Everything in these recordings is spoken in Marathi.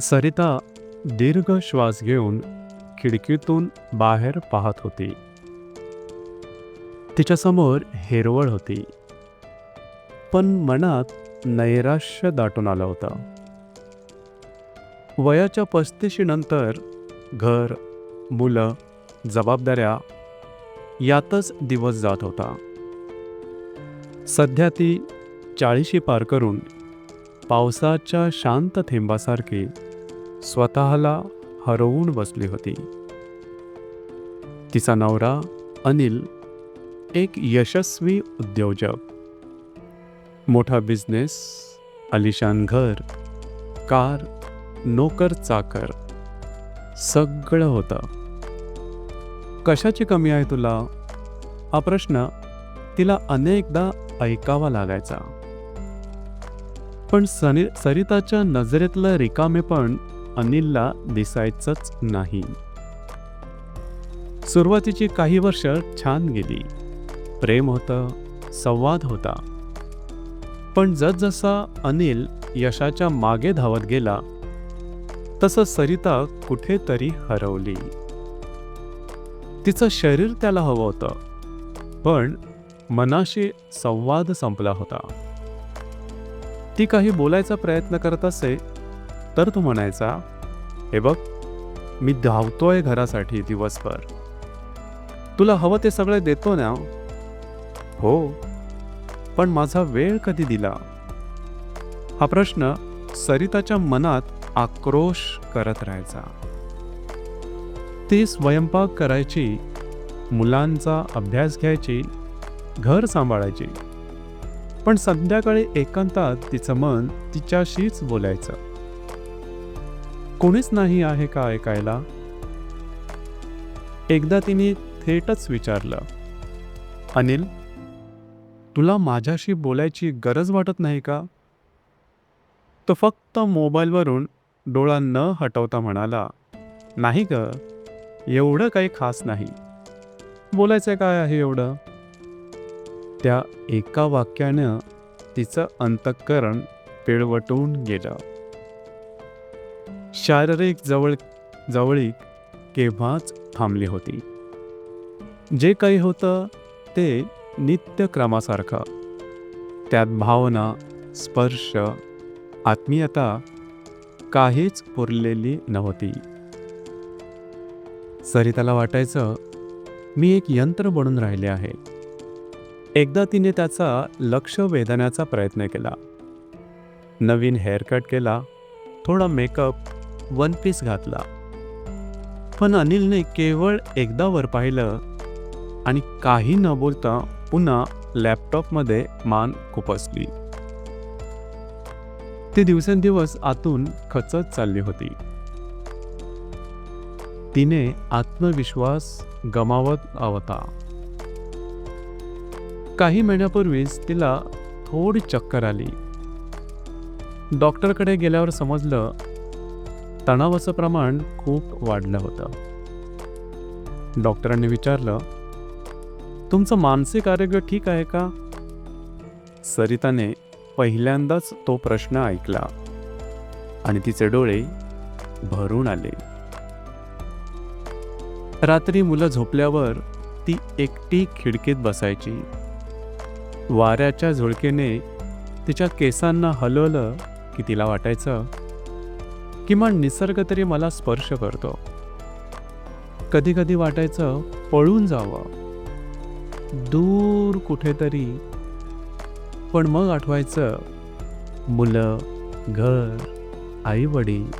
सरिता दीर्घ श्वास घेऊन खिडकीतून बाहेर पाहत होती. तिच्यासमोर हिरवळ होती. पण मनात नैराश्य दाटून आलं होतं. वयाच्या पस्तीशी नंतर घर मुलं जबाबदाऱ्या यातच दिवस जात होता. सध्या ती चाळीशी पार करून पावसाच्या शांत थेंबासारखी स्वतःला हरवून बसली होती. तिचा नवरा अनिल एक यशस्वी उद्योजक. मोठा बिझनेस आलिशान घर कार नोकर चाकर सगळं होतं. कशाची कमी आहे तुला? हा प्रश्न तिला अनेकदा ऐकावा लागायचा. पण सनि सरिताच्या नजरेतलं रिकामेपण अनिलला दिसायचंच नाही. सुरुवातीची काही वर्ष छान गेली. प्रेम होतं संवाद होता. पण जसजसा अनिल यशाच्या मागे धावत गेला तसं सरिता कुठेतरी हरवली. तिचं शरीर त्याला हवं होतं पण मनाशी संवाद संपला होता. ती काही बोलायचा प्रयत्न करत असे तर तो म्हणायचा हे बघ मी धावतोय घरासाठी दिवसभर. तुला हवं ते सगळं देतो ना. हो पण माझा वेळ कधी दिला? हा प्रश्न सरिताच्या मनात आक्रोश करत राहायचा. ती स्वयंपाक करायची मुलांचा अभ्यास घ्यायची घर सांभाळायची. पण संध्याकाळी एकांतात तिचं मन तिच्याशीच बोलायचं. कोणीच नाही आहे का ऐकायला? एकदा तिने थेटच विचारलं अनिल तुला माझ्याशी बोलायची गरज वाटत नाही का? तो फक्त मोबाईलवरून डोळा न हटवता म्हणाला नाही ग एवढं काही खास नाही. बोलायचं काय आहे एवढं? त्या एका वाक्यानं तिचं अंतःकरण पिळवटून गेलं. शारीरिक जवळ जवळीक केव्हाच थांबली होती. जे काही होतं ते नित्यक्रमासारखं. त्यात भावना स्पर्श आत्मीयता काहीच पुरलेली नव्हती. सरिताला वाटायचं मी एक यंत्र बनून राहिले आहे. एकदा तिने त्याचा लक्ष वेधण्याचा प्रयत्न केला. नवीन हेअरकट केला थोडा मेकअप वन पीस घातला. पण अनिलने केवळ एकदा वर पाहिलं आणि काही न बोलता पुन्हा लॅपटॉपमध्ये मान खुपसली. ती दिवसेंदिवस आतून खचत चालली होती. तिने आत्मविश्वास गमावत होता. काही महिन्यापूर्वीच तिला थोडी चक्कर आली. डॉक्टरकडे गेल्यावर समजलं तणावाचं प्रमाण खूप वाढलं होतं. डॉक्टरांनी विचारलं तुमचं मानसिक आरोग्य ठीक आहे का? सरिताने पहिल्यांदाच तो प्रश्न ऐकला आणि तिचे डोळे भरून आले. रात्री मुलं झोपल्यावर ती एकटी खिडकीत बसायची. वाऱ्याच्या झुळकेने तिच्या केसांना हलवलं की तिला वाटायचं किमान निसर्ग तरी मला स्पर्श करतो. कधी कधी वाटायचं पळून जावं. दूर कुठेतरी. पण मग आठवायचं मुलं घर आई वडील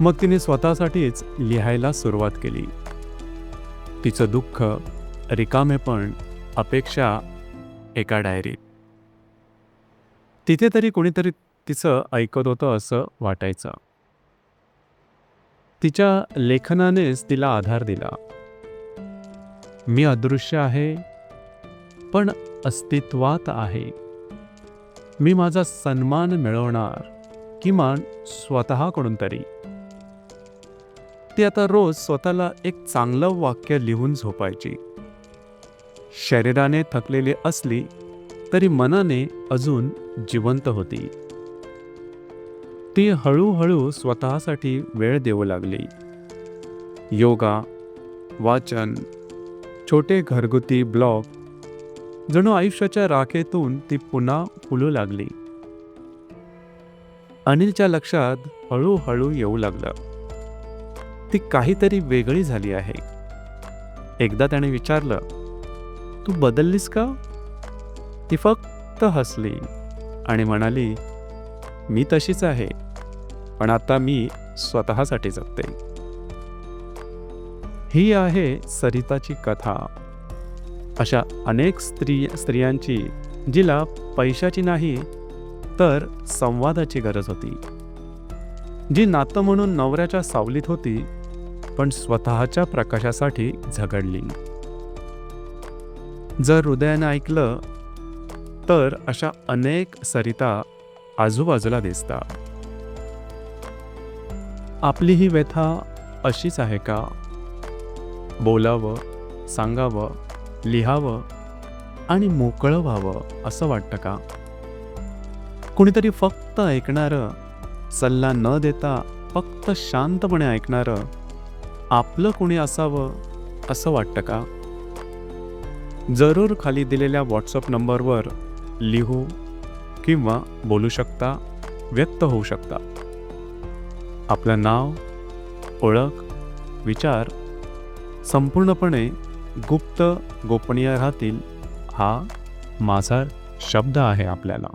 मग तिने स्वतःसाठीच लिहायला सुरुवात केली. तिचं दुःख रिकामेपण अपेक्षा एका डायरीत. तिथे तरी कोणीतरी तिचं ऐकत होतं असं वाटायचं. तिच्या लेखनानेच तिला आधार दिला. मी अदृश्य आहे पण अस्तित्वात आहे. मी माझा सन्मान मिळवणार किमान स्वतःकडून तरी. ती आता रोज स्वतःला एक चांगलं वाक्य लिहून झोपायची. शरीराने थकलेली असली तरी मनाने अजून जिवंत होती. ती हळूहळू स्वतःसाठी वेळ देऊ लागली. योगा वाचन छोटे घरगुती ब्लॉग जणू आयुष्याच्या राखेतून ती पुन्हा फुलू लागली. अनिलच्या लक्षात हळूहळू येऊ लागलं. ती काहीतरी वेगळी झाली आहे. एकदा त्याने विचारलं तू बदललीस का? ती फक्त हसली आणि म्हणाली मी तशीच आहे. पण आता मी स्वतःसाठी जगते. ही आहे सरिताची कथा. अशा अनेक स्त्री स्त्रियांची जिला पैशाची नाही तर संवादाची गरज होती. जी नातं म्हणून नवऱ्याच्या सावलीत होती पण स्वतःच्या प्रकाशासाठी झगडली. जर हृदयानं ऐकलं तर अशा अनेक सरिता आजूबाजूला दिसतात. आपली ही व्यथा अशीच आहे का? बोलावं सांगावं लिहावं आणि मोकळं व्हावं असं वाटतं का? कुणीतरी फक्त ऐकणारं सल्ला न देता फक्त शांतपणे ऐकणारं आपलं कुणी असावं असं वाटतं का? जरूर खाली दिलेल्या व्हॉट्सअप नंबरवर लिहू किंवा बोलू शकता व्यक्त होऊ शकता. आपलं नाव ओळख विचार संपूर्णपणे गुप्त गोपनीय राहतील हा माझा शब्द आहे आपल्याला.